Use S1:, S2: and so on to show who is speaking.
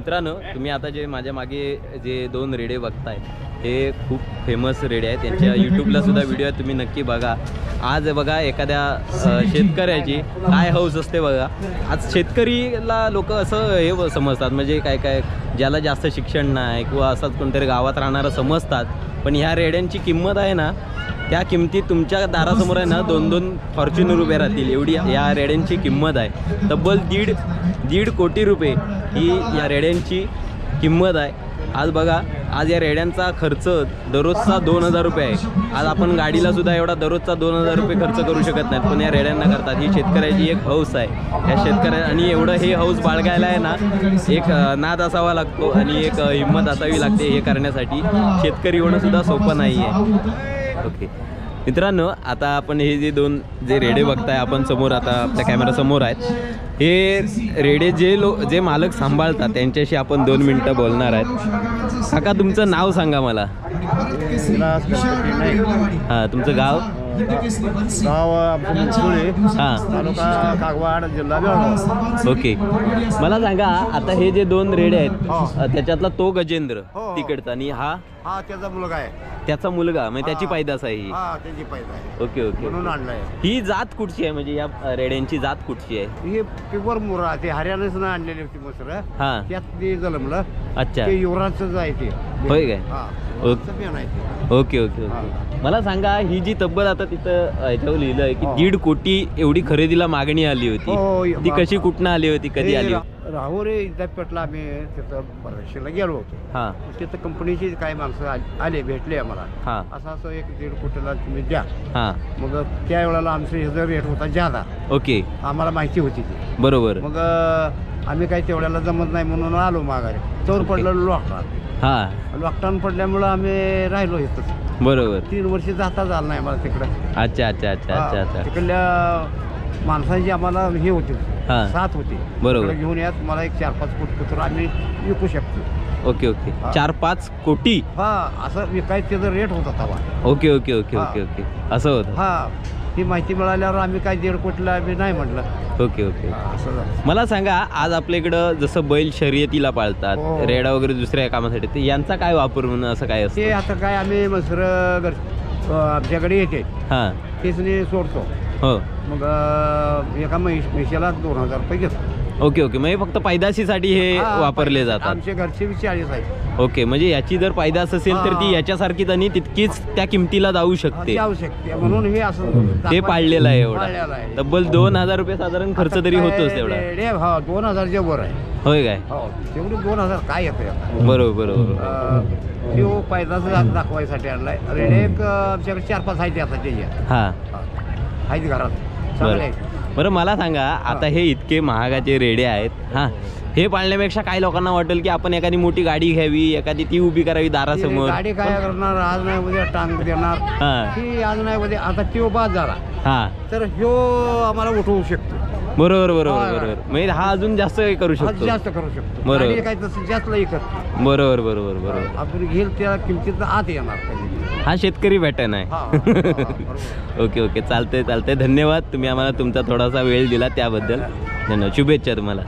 S1: मित्रांनो तुम्ही आता जे माझ्या मागे जे दोन रेडे बघताय हे खूप फेमस रेडे आहेत. त्यांच्या यूट्यूबला सुद्धा व्हिडिओ आहे तुम्ही नक्की बघा. आज बघा एखाद्या शेतकऱ्याची काय हौस असते बघा. आज शेतकरीला लोक असं हे समजतात. म्हणजे काय काय ज्याला जास्त शिक्षण नाही किंवा असंच कोणतरी गावात राहणारं समजतात. पण ह्या रेड्यांची किंमत आहे ना त्या किमतीत तुमच्या दारासमोर आहे ना दोन दोन फॉर्च्युनर उभे राहतील. एवढी या रेड्यांची किंमत आहे. तब्बल दीड दीड कोटी रुपये ही या रेड्यांची किंमत आहे. आज बघा आज या रेड्यांचा खर्च दररोजचा दोन हजार रुपये आहे. आज आपण गाडीला सुद्धा एवढा दररोजचा दोन हजार रुपये खर्च करू शकत नाहीत पण या रेड्यांना करतात. ही शेतकऱ्याची एक हौस आहे. या शेतकऱ्या आणि एवढं हे हौस बाळगायला आहे ना एक नाद असावा लागतो आणि एक हिंमत असावी लागते हे करण्यासाठी. शेतकरी होणं सुद्धा सोपं नाही आहे ओके. मित्रांनो आता आपण हे जे दोन जे रेडे बघताय आपण समोर आता आपल्या कॅमेरा समोर आहेत. हे रेडे जे लो जे मालक सांभाळतात त्यांच्याशी आपण दोन मिनटं बोलणार आहेत. काका तुमचं नाव सांगा मला. हां तुमचं गाव?
S2: गाव
S1: हां.
S2: तालुका कागवाड जिल्हा
S1: ओके. मला सांगा आता हे जे दोन रेडे आहेत
S2: हो.
S1: अ, त्याच्यातला तो गजेंद्र
S2: हो.
S1: तिकडचा आणि हा?
S2: हा त्याचा मुलगा आहे.
S1: त्याचा मुलगा म्हणजे त्याची
S2: हा.
S1: पैदास आहे ही.
S2: हा त्याची पैदा आहे.
S1: ओके ओके
S2: म्हणून आणलाय.
S1: ही जात कुठची आहे? म्हणजे या अ, रेड्यांची जात कुठची आहे?
S2: ही प्युअर मुरा ते हरियाणाच आणलेली होती मसर.
S1: हां.
S2: त्यात ते जन्मलं.
S1: अच्छा.
S2: ते युवराजच आहे ते.
S1: होय काय?
S2: हा
S1: ओके.
S2: युवराजचं बियाणं आहे ते.
S1: Okay okay okay. मला सांगा ही जी तब्बल आता तिथं अ, ह्याच्यावर लिहिलं आहे की
S2: हो.
S1: दीड कोटी एवढी खरेदीला मागणी आली
S2: हो,
S1: होती ती
S2: बा-
S1: कशी कुठनं आली होती कधी
S2: ते
S1: आली
S2: राहुरी विद्यापीठला आम्ही तिथं बरेचशेला गेलो होतो.
S1: हां.
S2: तिथं कंपनीची काही माणसं आली- भेटले आम्हाला.
S1: हां.
S2: असं असं एक दीड कोटीला तुम्ही द्या.
S1: हां.
S2: मग त्यावेळेला आमचं ह्याचा रेट होता जादा
S1: ओके.
S2: आम्हाला माहिती होती ती.
S1: बरोबर.
S2: मग आम्ही काही तेवढ्याला जमत नाही म्हणून आलो माघारी. चोर पडलं लॉकडाऊन
S1: हां.
S2: लॉकडाऊन पडल्यामुळं आम्ही राहिलो इथं
S1: बरोबर.
S2: तीन वर्ष जाता झालं नाही मला तिकडं.
S1: अच्छा अच्छा अच्छा अच्छा
S2: हा,
S1: अच्छा
S2: तिकडल्या माणसांची आम्हाला हे होती.
S1: हा.
S2: साथ होती.
S1: बरोबर.
S2: तिकडं घेऊन यात मला एक चार पाच फूट कुत्र आम्ही विकू शकतो.
S1: Okay okay.
S2: हा.
S1: चार पाच कोटी?
S2: हा असं विकायचं त्याचा रेट होता तवा.
S1: ओके ओके ओके
S2: हा.
S1: Okay okay. असं होतं?
S2: हा. ही माहिती मिळाल्यावर आम्ही काय दीड कोटीला आम्ही नाही म्हटलं.
S1: Okay okay.
S2: असं झालं.
S1: मला सांगा आज आपल्या इकडं जसं बैल शर्यतीला पाळतात
S2: हो.
S1: रेडा वगैरे दुसऱ्या कामासाठी तर यांचा काय वापर म्हणून असं काय
S2: ते
S1: असतं?
S2: आता काय आम्ही मसर आमच्याकडे येते.
S1: हां.
S2: तेच नाही सोडतो.
S1: हो.
S2: मग अं, एका म्हैस म्हैशीला दोन हजार रुपये घेतो.
S1: Okay okay. म्हणजे फक्त पैदाशीसाठी हे
S2: हा,
S1: वापरले जातात.
S2: आमच्या घरचे बी चाळीस आहेत.
S1: ओके म्हणजे याची जर पैदास असेल तर ती
S2: हा.
S1: याच्यासारखीच आणि तितकीच त्या किमतीला जाऊ शकते.
S2: म्हणून हे असं
S1: ते. पाळलेलं आहे एवढा.
S2: आहे.
S1: तब्बल दोन हजार रुपये साधारण खर्च तरी होतोच तेवढा.
S2: रे- हा दोन हजारच्या वर आहे.
S1: होय काय?
S2: हो तेवढे दोन हजार काय येतं
S1: बरोबर बरोबर.
S2: तो पैदाच दाखवायसाठी आणलाय. रेडे एक अं, आमच्याकडे चार पाच आहेत आता त्याच्या
S1: हां
S2: आहेत घरात. चांगले
S1: बरं.
S2: आहेत.
S1: बरं मला सांगा आता हे इतके महागाचे रेडे आहेत हां. हे पाळण्यापेक्षा काही लोकांना वाटेल की आपण एखादी मोठी गाडी घ्यावी एखादी ती उभी करावी
S2: ती
S1: दारासमोर
S2: गाडी काय करणार आज नाही उद्या टांग देणार.
S1: हां.
S2: की आज नाही उद्या आता त्यो बाद झाला.
S1: हां.
S2: तर ह्यो आम्हाला उठवू शकतो.
S1: बरोबर बरोबर. बरोबर. म्हणजे हा अजून जास्त हे करू
S2: आज
S1: शकतो.
S2: जास्त करू शकतो.
S1: बरोबर.
S2: गाडी काय तसं जास्त
S1: बरोबर बरोबर बरोबर.
S2: आपण घेईल त्या किमतीत आत येणार.
S1: हा शेतकरी पॅटर्न आहे. Okay okay. चालतंय चालतंय. धन्यवाद. तुम्ही आम्हाला तुमचा थोडासा वेळ दिला त्याबद्दल. धन्यवाद. शुभेच्छा तुम्हाला.